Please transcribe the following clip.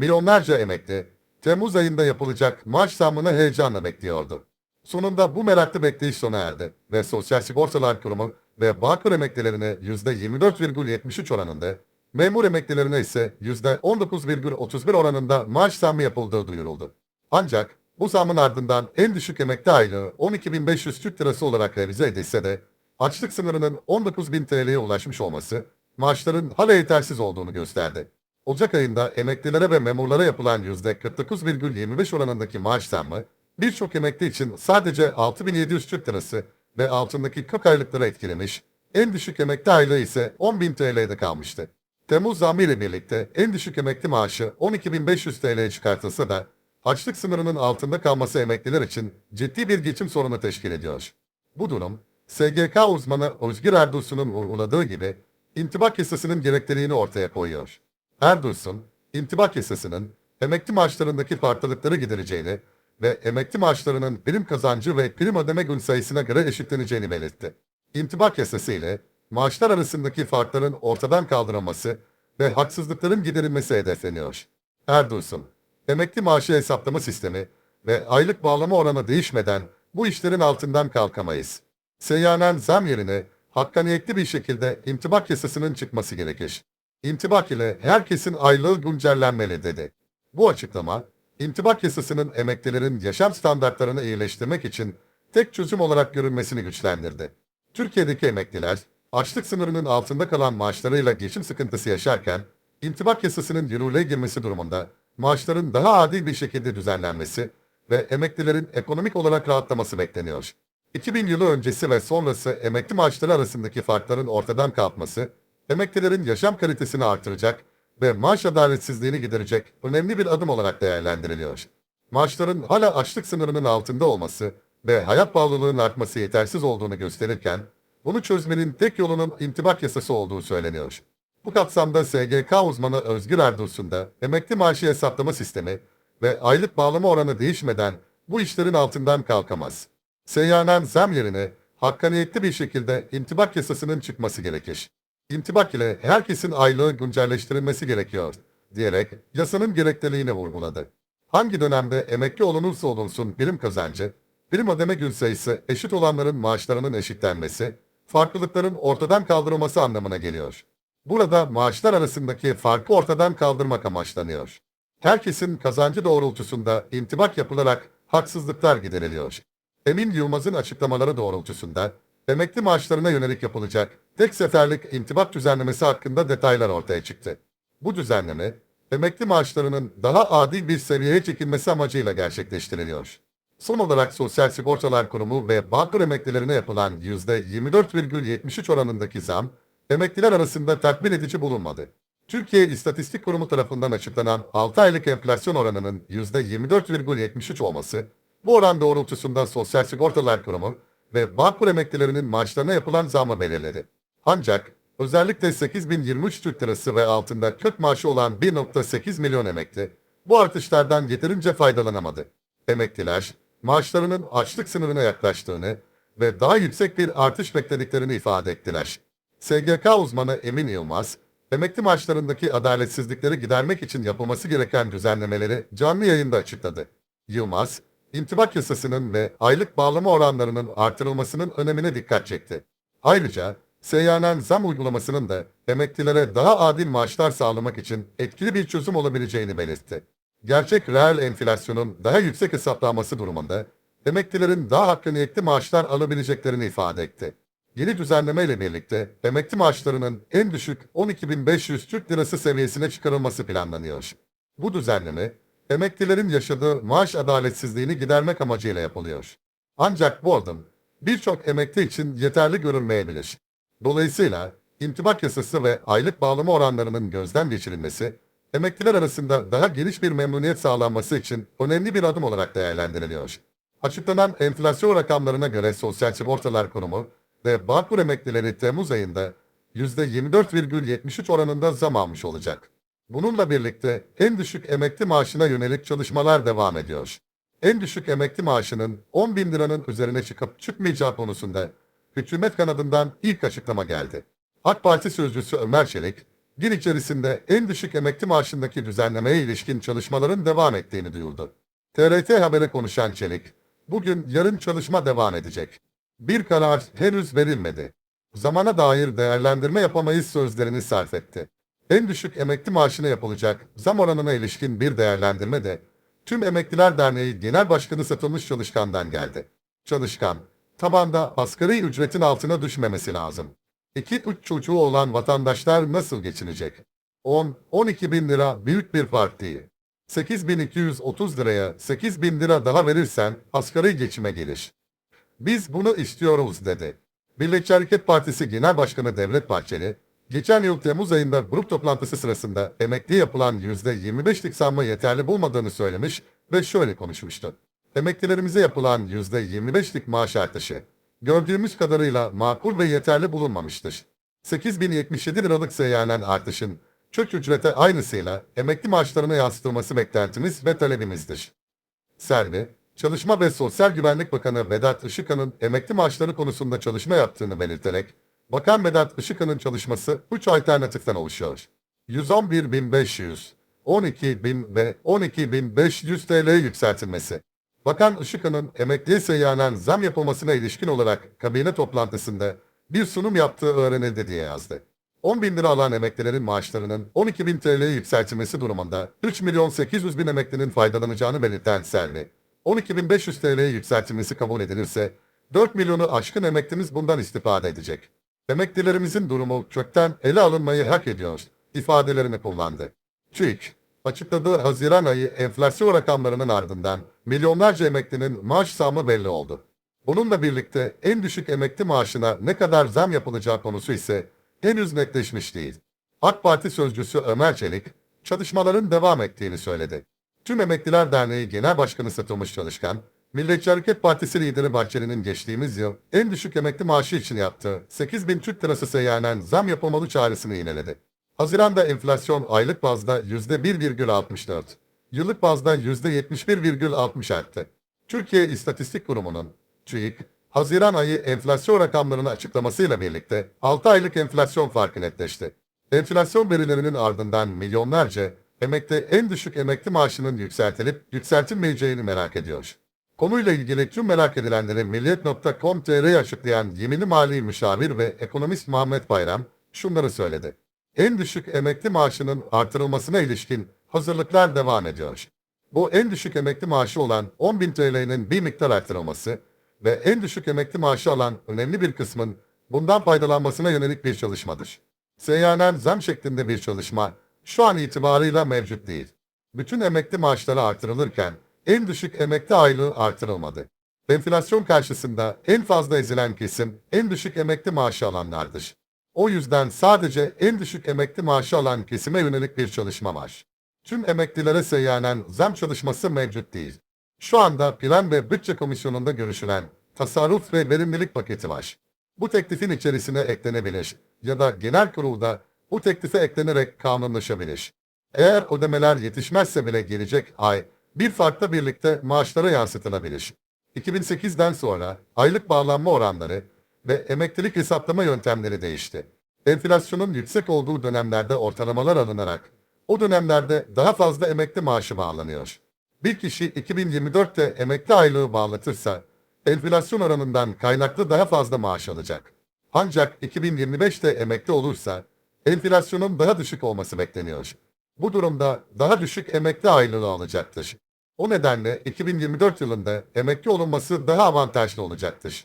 Milyonlarca emekli, Temmuz ayında yapılacak maaş zammını heyecanla bekliyordu. Sonunda bu meraklı bekleyiş sona erdi ve Sosyal Sigortalar Kurumu ve Bağkur emeklilerine %24,73 oranında, memur emeklilerine ise %19,31 oranında maaş zammı yapıldığı duyuruldu. Ancak bu zammın ardından en düşük emekli aylığı 12.500 Türk Lirası olarak revize edilse de açlık sınırının 19.000 TL'ye ulaşmış olması maaşların hala yetersiz olduğunu gösterdi. Ocak ayında emeklilere ve memurlara yapılan %49,25 oranındaki maaş zammı birçok emekli için sadece 6.700 Türk Lirası ve altındaki 40 aylıkları etkilemiş, en düşük emekli aylığı ise 10.000 TL'de kalmıştı. Temmuz zammı ile birlikte en düşük emekli maaşı 12.500 TL'ye çıkartılsa da açlık sınırının altında kalması emekliler için ciddi bir geçim sorunu teşkil ediyor. Bu durum, SGK uzmanı Özgür Erdursun'un vurguladığı gibi intibak yasasının gerekliliğini ortaya koyuyor. Erdursun, intibak yasasının emekli maaşlarındaki farklılıkları gidereceğini ve emekli maaşlarının prim kazancı ve prim ödeme gün sayısına göre eşitleneceğini belirtti. İntibak yasası ile maaşlar arasındaki farkların ortadan kaldırılması ve haksızlıkların giderilmesi hedefleniyor. Erdursun, emekli maaşı hesaplama sistemi ve aylık bağlama oranı değişmeden bu işlerin altından kalkamayız. Seyyanen zam yerine hakkaniyetli bir şekilde intibak yasasının çıkması gerekir. İntibak ile herkesin aylığı güncellenmeli dedi. Bu açıklama, intibak yasasının emeklilerin yaşam standartlarını iyileştirmek için tek çözüm olarak görülmesini güçlendirdi. Türkiye'deki emekliler, açlık sınırının altında kalan maaşlarıyla geçim sıkıntısı yaşarken, intibak yasasının yürürlüğe girmesi durumunda maaşların daha adil bir şekilde düzenlenmesi ve emeklilerin ekonomik olarak rahatlaması bekleniyor. 2000 yılı öncesi ve sonrası emekli maaşları arasındaki farkların ortadan kalkması, emeklilerin yaşam kalitesini artıracak ve maaş adaletsizliğini giderecek önemli bir adım olarak değerlendiriliyor. Maaşların hala açlık sınırının altında olması ve hayat pahalılığının artması yetersiz olduğunu gösterirken, bunu çözmenin tek yolunun intibak yasası olduğu söyleniyor. Bu kapsamda SGK uzmanı Özgür Erdursun da emekli maaşı hesaplama sistemi ve aylık bağlama oranı değişmeden bu işlerin altından kalkamaz. Seyyanen zam yerine hakkaniyetli bir şekilde intibak yasasının çıkması gerekir. İntibak ile herkesin aylığı güncelleştirilmesi gerekiyor, diyerek yasanın gerekliliğini vurguladı. Hangi dönemde emekli olunursa olunsun birim kazancı, birim ödeme gün sayısı eşit olanların maaşlarının eşitlenmesi, farklılıkların ortadan kaldırılması anlamına geliyor. Burada maaşlar arasındaki farkı ortadan kaldırmak amaçlanıyor. Herkesin kazancı doğrultusunda intibak yapılarak haksızlıklar gideriliyor. Emin Yılmaz'ın açıklamaları doğrultusunda emekli maaşlarına yönelik yapılacak tek seferlik intibak düzenlemesi hakkında detaylar ortaya çıktı. Bu düzenleme, emekli maaşlarının daha adil bir seviyeye çekilmesi amacıyla gerçekleştiriliyor. Son olarak Sosyal Sigortalar Kurumu ve Bağkur emeklilerine yapılan %24,73 oranındaki zam, emekliler arasında tatmin edici bulunmadı. Türkiye İstatistik Kurumu tarafından açıklanan 6 aylık enflasyon oranının %24,73 olması, bu oran doğrultusunda Sosyal Sigortalar Kurumu ve Bağkur emeklilerinin maaşlarına yapılan zamı belirledi. Ancak özellikle 8023 Türk Lirası ve altında kök maaşı olan 1.8 milyon emekli bu artışlardan yeterince faydalanamadı. Emekliler maaşlarının açlık sınırına yaklaştığını ve daha yüksek bir artış beklediklerini ifade ettiler. SGK uzmanı Emin Yılmaz, emekli maaşlarındaki adaletsizlikleri gidermek için yapılması gereken düzenlemeleri canlı yayında açıkladı. Yılmaz, intibak yasasının ve aylık bağlama oranlarının artırılmasının önemine dikkat çekti. Ayrıca seyyanen zam uygulamasının da emeklilere daha adil maaşlar sağlamak için etkili bir çözüm olabileceğini belirtti. Gerçek reel enflasyonun daha yüksek hesaplanması durumunda emeklilerin daha hakkaniyetli maaşlar alabileceklerini ifade etti. Yeni düzenleme ile birlikte emekli maaşlarının en düşük 12.500 Türk Lirası seviyesine çıkarılması planlanıyor. Bu düzenleme, emeklilerin yaşadığı maaş adaletsizliğini gidermek amacıyla yapılıyor. Ancak bu adım birçok emekli için yeterli görülmeyebilir. Dolayısıyla intibak yasası ve aylık bağlama oranlarının gözden geçirilmesi, emekliler arasında daha geniş bir memnuniyet sağlanması için önemli bir adım olarak değerlendiriliyor. Açıklanan enflasyon rakamlarına göre Sosyal Sigortalar Kurumu ve Bağkur emeklileri Temmuz ayında %24,73 oranında zam almış olacak. Bununla birlikte en düşük emekli maaşına yönelik çalışmalar devam ediyor. En düşük emekli maaşının 10 bin liranın üzerine çıkıp çıkmayacağı konusunda hükümet kanadından ilk açıklama geldi. AK Parti sözcüsü Ömer Çelik, Gün içerisinde en düşük emekli maaşındaki düzenlemeye ilişkin çalışmaların devam ettiğini duyurdu. TRT Haber'e konuşan Çelik, bugün yarın çalışma devam edecek. Bir karar henüz verilmedi. Zamana dair değerlendirme yapamayız sözlerini sarf etti. En düşük emekli maaşına yapılacak zam oranına ilişkin bir değerlendirme de Tüm Emekliler Derneği Genel Başkanı Satılmış Çalışkan'dan geldi. Çalışkan, tabanda asgari ücretin altına düşmemesi lazım. 2-3 çocuğu olan vatandaşlar nasıl geçinecek? 10-12 bin lira büyük bir fark değil. 8230 liraya 8 bin lira daha verirsen asgari geçime gelir. Biz bunu istiyoruz dedi. Milliyetçi Hareket Partisi Genel Başkanı Devlet Bahçeli, geçen yıl Temmuz ayında grup toplantısı sırasında emekli yapılan %25'lik zammı yeterli bulmadığını söylemiş ve şöyle konuşmuştu. Emeklilerimize yapılan %25'lik maaş artışı, gördüğümüz kadarıyla makul ve yeterli bulunmamıştır. 8077 liralık seyyanen artışın çök ücrete aynısıyla emekli maaşlarına yansıtılması beklentimiz ve talebimizdir. Servi, Çalışma ve Sosyal Güvenlik Bakanı Vedat Işıkhan'ın emekli maaşları konusunda çalışma yaptığını belirterek, Bakan Vedat Işıkhan'ın çalışması 3 alternatiften oluşuyor. 111.500, 12.000 ve 12.500 TL yükseltilmesi. Bakan Işıkhan'ın emekliye seyyanen zam yapılmasına ilişkin olarak kabine toplantısında bir sunum yaptığı öğrenildi diye yazdı. 10 bin lira alan emeklilerin maaşlarının 12 bin TL'ye yükseltilmesi durumunda 3 milyon 800 bin emeklinin faydalanacağını belirten Selvi, 12.500 TL'ye yükseltilmesi kabul edilirse 4 milyonu aşkın emeklimiz bundan istifade edecek. Emeklilerimizin durumu kökten ele alınmayı hak ediyor ifadelerini kullandı. TÜİK, açıkladığı Haziran ayı enflasyon rakamlarının ardından milyonlarca emeklinin maaş zammı belli oldu. Bununla birlikte en düşük emekli maaşına ne kadar zam yapılacağı konusu ise henüz netleşmiş değil. AK Parti sözcüsü Ömer Çelik, çalışmaların devam ettiğini söyledi. Tüm Emekliler Derneği Genel Başkanı Satılmış Çalışkan, Milliyetçi Hareket Partisi lideri Bahçeli'nin geçtiğimiz yıl en düşük emekli maaşı için yaptığı 8 bin Türk lirası seyyanen zam yapılmalı çağrısını yineledi. Haziranda enflasyon aylık bazda %1,64, yıllık bazda %71,60 arttı. Türkiye İstatistik Kurumu'nun TÜİK, Haziran ayı enflasyon rakamlarını açıklamasıyla birlikte 6 aylık enflasyon farkı netleşti. Enflasyon verilerinin ardından milyonlarca emekli en düşük emekli maaşının yükseltilip yükseltilmeyeceğini merak ediyor. Konuyla ilgili tüm merak edilenleri milliyet.com.tr'ye açıklayan yeminli mali müşavir ve ekonomist Muhammed Bayram şunları söyledi. En düşük emekli maaşının artırılmasına ilişkin hazırlıklar devam ediyor. Bu en düşük emekli maaşı olan 10.000 TL'nin bir miktar artırılması ve en düşük emekli maaşı alan önemli bir kısmın bundan faydalanmasına yönelik bir çalışmadır. Seyyanen zam şeklinde bir çalışma şu an itibarıyla mevcut değil. Bütün emekli maaşları artırılırken en düşük emekli aylığı artırılmadı. Enflasyon karşısında en fazla ezilen kesim en düşük emekli maaşı alanlardır. O yüzden sadece en düşük emekli maaşı alan kesime yönelik bir çalışma var. Tüm emeklilere seyyanen zam çalışması mevcut değil. Şu anda Plan ve Bütçe Komisyonu'nda görüşülen tasarruf ve verimlilik paketi var. Bu teklifin içerisine eklenebilir ya da genel kurulda bu teklife eklenerek kanunlaşabilir. Eğer ödemeler yetişmezse bile gelecek ay bir farkla birlikte maaşlara yansıtılabilir. 2008'den sonra aylık bağlanma oranları ve emeklilik hesaplama yöntemleri değişti. Enflasyonun yüksek olduğu dönemlerde ortalamalar alınarak o dönemlerde daha fazla emekli maaşı bağlanıyor. Bir kişi 2024'te emekli aylığı bağlatırsa enflasyon oranından kaynaklı daha fazla maaş alacak. Ancak 2025'te emekli olursa enflasyonun daha düşük olması bekleniyor. Bu durumda daha düşük emekli aylığı alacaktır. O nedenle 2024 yılında emekli olunması daha avantajlı olacaktır.